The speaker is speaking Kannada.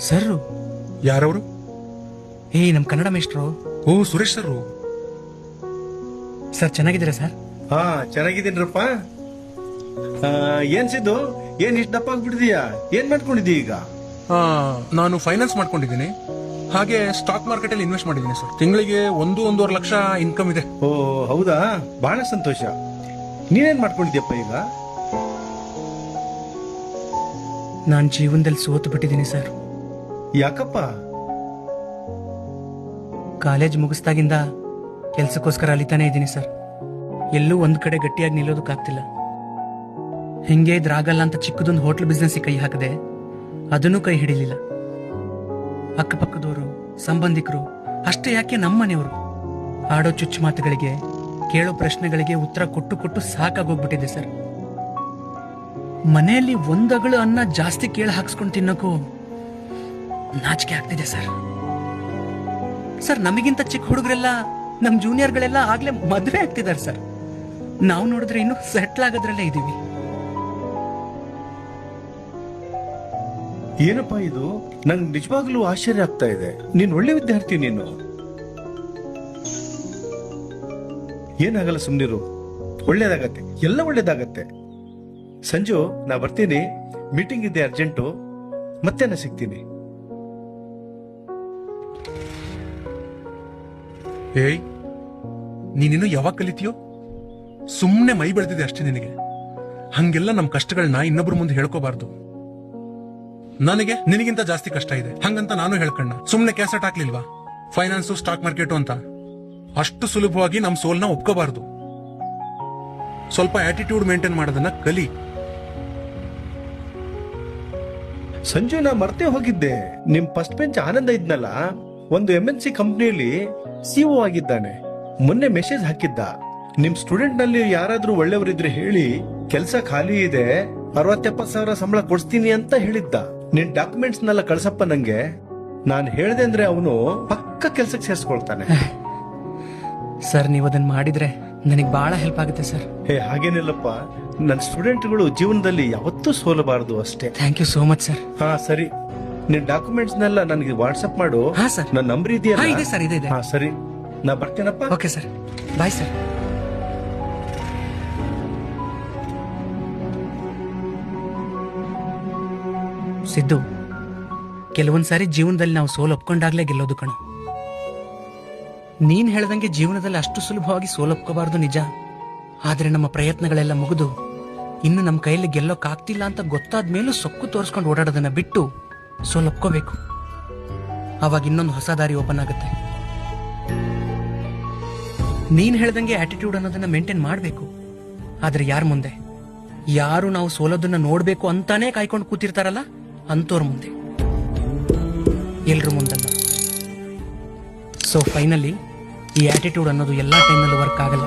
ಸರ್. ಯಾರವರು? ಏ ನಮ್ ಕನ್ನಡ ಮೇಷ್ಟ್ರು. ಓ ಸುರೇಶ್ ಸರ್ ಸರ್ ಚೆನ್ನಾಗಿದ್ದೀರಾ ಸರ್? ಹಾ ಚೆನ್ನಾಗಿದ್ದೀನ್ರಪ್ಪ. ಆ, ಏನ್ ಸಿದ್ದು? ಏನ್ ಇಷ್ಟ ದಪ್ಪ ಆಗ್ಬಿಟ್ಟಿದೀಯಾ? ಏನ್ ಮಾಡ್ಕೊಂಡಿದ್ದೀಯ ಈಗ? ನಾನು ಫೈನಾನ್ಸ್ ಮಾಡ್ಕೊಂಡಿದ್ದೀನಿ. ಹಾಗೆ ಸ್ಟಾಕ್ ಮಾರ್ಕೆಟ್ ಅಲ್ಲಿ ಇನ್ವೆಸ್ಟ್ ಮಾಡಿದ್ದೀನಿ ಸರ್. ತಿಂಗಳಿಗೆ ಒಂದು ಒಂದೂವರೆ ಲಕ್ಷ ಇನ್ಕಮ್ ಇದೆ. ಓ ಹೌದಾ? ಬಹಳ ಸಂತೋಷ. ನೀನೇನ್ ಮಾಡ್ಕೊಂಡಿದ್ಯಪ್ಪ ಈಗ? ನಾನ್ ಜೀವನದಲ್ಲಿ ಸೋತು ಬಿಟ್ಟಿದ್ದೀನಿ ಸರ್. ಯಾಕಪ್ಪ? ಕಾಲೇಜ್ ಮುಗಿಸ್ದಾಗಿಂದ ಕೆಲ್ಸಕ್ಕೋಸ್ಕರ ಅಲಿತಾನೆ ಇದ್ದೀನಿ ಸರ್. ಎಲ್ಲೂ ಒಂದ್ ಕಡೆ ಗಟ್ಟಿಯಾಗಿ ನಿಲ್ಲೋದಕ್ಕಾಗ್ತಿಲ್ಲ. ಹಿಂಗೆ ಇದ್ರಾಗಲ್ಲ ಅಂತ ಚಿಕ್ಕದೊಂದು ಹೋಟ್ಲ್ ಬಿಸ್ನೆಸ್ ಕೈ ಹಾಕದೆ ಅದನ್ನೂ ಕೈ ಹಿಡಿಲಿಲ್ಲ. ಅಕ್ಕಪಕ್ಕದವರು ಸಂಬಂಧಿಕರು ಅಷ್ಟೇ ಯಾಕೆ ನಮ್ಮನೆಯವರು? ಆಡೋ ಚುಚ್ಚು ಮಾತುಗಳಿಗೆ ಕೇಳೋ ಪ್ರಶ್ನೆಗಳಿಗೆ ಉತ್ತರ ಕೊಟ್ಟು ಕೊಟ್ಟು ಸಾಕಾಗೋಗ್ಬಿಟ್ಟಿದೆ ಸರ್. ಮನೆಯಲ್ಲಿ ಒಂದಗಳು ಅನ್ನ ಜಾಸ್ತಿ ಕೇಳಿ ಹಾಕ್ಸ್ಕೊಂಡು ತಿನ್ನೋಕ್ಕೂ ನಾಚಿಕೆ ಆಗ್ತಿದೆ ಸರ್ ಸರ್ ನಮಗಿಂತ ಚಿಕ್ಕ ಹುಡುಗರೆಲ್ಲ ನಮ್ಮ ಜೂನಿಯರ್ಗಳೆಲ್ಲ ಆಗ್ಲೇ ಮದುವೆ ಆಗ್ತಿದ್ದಾರೆ ಸರ್ ನಾವು ನೋಡಿದ್ರೆ ಇನ್ನು ಸೆಟ್ಲ್ ಆಗೋದ್ರಲ್ಲೇ ಇದೀವಿ. ಏನಪ್ಪ ಇದು? ನಂಗೆ ನಿಜವಾಗ್ಲೂ ಆಶ್ಚರ್ಯ ಆಗ್ತಾ ಇದೆ. ನೀನ್ ಒಳ್ಳೆ ವಿದ್ಯಾರ್ಥಿ ನೀನು. ಏನಾಗಲ್ಲ ಸುಮ್ನಿರು. ಒಳ್ಳೇದಾಗತ್ತೆ. ಎಲ್ಲ ಒಳ್ಳೇದಾಗತ್ತೆ. ಸಂಜು, ನಾ ಬರ್ತೀನಿ. ಮೀಟಿಂಗ್ ಇದೆ ಅರ್ಜೆಂಟು ಮತ್ತೆ ನಾ ಸಿಗ್ತೀನಿ? ಏಯ್, ನೀನಿನ್ನು ಯಾವಾಗ ಕಲಿತೀಯೋ? ಸುಮ್ಮನೆ ಮೈ ಬೆಳೆದಿದೆ ಅಷ್ಟೇ ನಿನಗೆ. ಹಂಗೆಲ್ಲ ನಮ್ಮ ಕಷ್ಟಗಳನ್ನ ಇನ್ನೊಬ್ರ ಮುಂದೆ ಹೇಳ್ಕೋಬಾರ್ದು. ನನಗೆ ನಿನಗಿಂತ ಜಾಸ್ತಿ ಕಷ್ಟ ಇದೆ. ಹಂಗಂತ ನಾನು ಹೇಳ್ಕಣ್ಣ. ಸುಮ್ಮನೆ ಕ್ಯಾಸೆಟ್ ಹಾಕ್ಲಿಲ್ವಾ? ಫೈನಾನ್ಸು, ಸ್ಟಾಕ್ ಮಾರ್ಕೆಟು ಅಂತ. ಅಷ್ಟು ಸುಲಭವಾಗಿ ನಮ್ಮ ಸೋಲ್ನ ಒಪ್ಕೋಬಾರ್ದು. ಸ್ವಲ್ಪ ಆಟಿಟ್ಯೂಡ್ ಮೇಂಟೈನ್ ಮಾಡೋದನ್ನ ಕಲಿ. ಸಂಜು ನಾ ಮರ್ತೇ ಹೋಗಿದ್ದೆ. ನಿಮ್ ಫಸ್ಟ್ ಬೆಂಚ್ ಆನಂದ ಇದ್ನಲ್ಲ? ಒಂದು ಎಂ ಎನ್ ಸಿ ಕಂಪ್ನಿಯಲ್ಲಿ ಸಿಒ ಆಗಿದ್ದಾನೆ. ಮೊನ್ನೆ ಮೆಸೇಜ್ ಹಾಕಿದ್ದ. ನಿಮ್ ಸ್ಟೂಡೆಂಟ್ನಲ್ಲಿ ಯಾರಾದ್ರೂ ಒಳ್ಳೆಯವರಿದ್ರೆ ಹೇಳಿ, ಕೆಲಸ ಖಾಲಿ ಇದೆ, ಅರವತ್ತೆಪ್ಪತ್ತು ಸಾವಿರ ಸಂಬಳ ಕೊಡ್ಸ್ತೀನಿ ಅಂತ ಹೇಳಿದ್ದ. ನಿನ್ ಡಾಕ್ಯುಮೆಂಟ್ಸ್ ನೆಲ್ಲ ಕಳ್ಸಪ್ಪ ನಂಗೆ. ನಾನು ಹೇಳ್ದೆ ಅಂದ್ರೆ ಅವನು ಪಕ್ಕ ಕೆಲ್ಸಕ್ಕೆ ಸೇರಿಸ್ಕೊಳ್ತಾನೆ. ಸರ್, ನೀವು ಅದನ್ನ ಮಾಡಿದ್ರೆ ನನಗೆ ಬಹಳ ಹೆಲ್ಪ್ ಆಗುತ್ತೆ ಸರ್ ಹೇ ಹಾಗೇನಿಲ್ಲಪ್ಪ. ನನ್ನ ಸ್ಟೂಡೆಂಟ್ಗಳು ಜೀವನದಲ್ಲಿ ಯಾವತ್ತೂ ಸೋಲಬಾರದು ಅಷ್ಟೇ. Thank you so much sir ಹಾ ಸರಿ. ನಿನ್ ಡಾಕ್ಯುಮೆಂಟ್ಸ್ ನೆಲ್ಲ ನನಗೆ ವಾಟ್ಸಪ್ ಮಾಡು. ಹಾ, ಸರ್. ನನ್ನ ನಂಬರ್ ಹಾ, ಇದೆಯಲ್ಲ ಇದೆ ಸರ್, ಇದೆ, ಇದೆ. ಹಾ ಸರಿ. ನಾ ಬರ್ತೇನಪ್ಪ? Okay sir bye sir Siddu ಕೆಲವೊಂದ್ಸಾರಿ ಜೀವನದಲ್ಲಿ ನಾವು ಸೋಲು ಒಪ್ಕೊಂಡಾಗ್ಲೇ ಗೆಲ್ಲೋದು ಕಣೋ. ನೀನ್ ಹೇಳ್ದಂಗೆ ಜೀವನದಲ್ಲಿ ಅಷ್ಟು ಸುಲಭವಾಗಿ ಸೋಲೊಪ್ಕೋಬಾರ್ದು ನಿಜ. ಆದ್ರೆ ನಮ್ಮ ಪ್ರಯತ್ನಗಳೆಲ್ಲ ಮುಗಿದು ಇನ್ನು ನಮ್ಮ ಕೈಯಲ್ಲಿ ಗೆಲ್ಲೋಕ್ಕಾಗ್ತಿಲ್ಲ ಅಂತ ಗೊತ್ತಾದ ಮೇಲೂ ಸೊಕ್ಕು ತೋರಿಸ್ಕೊಂಡು ಓಡಾಡೋದನ್ನ ಬಿಟ್ಟು ಸೋಲೊಪ್ಕೋಬೇಕು. ಅವಾಗ ಇನ್ನೊಂದು ಹೊಸ ದಾರಿ ಓಪನ್ ಆಗುತ್ತೆ. ನೀನ್ ಹೇಳ್ದಂಗೆ ಆಟಿಟ್ಯೂಡ್ ಅನ್ನೋದನ್ನ ಮೇಂಟೈನ್ ಮಾಡಬೇಕು. ಆದ್ರೆ ಯಾರ ಮುಂದೆ? ಯಾರು ನಾವು ಸೋಲೋದನ್ನ ನೋಡ್ಬೇಕು ಅಂತಾನೆ ಕಾಯ್ಕೊಂಡು ಕೂತಿರ್ತಾರಲ್ಲ ಅಂತೋರ್ ಮುಂದೆ. ಎಲ್ರ ಮುಂದಲ್ಲ. ಸೊ ಫೈನಲಿ ಈ ಆಟಿಟ್ಯೂಡ್ ಅನ್ನೋದು ಎಲ್ಲ ಟೈಮಲ್ಲೂ ವರ್ಕ್ ಆಗಲ್ಲ.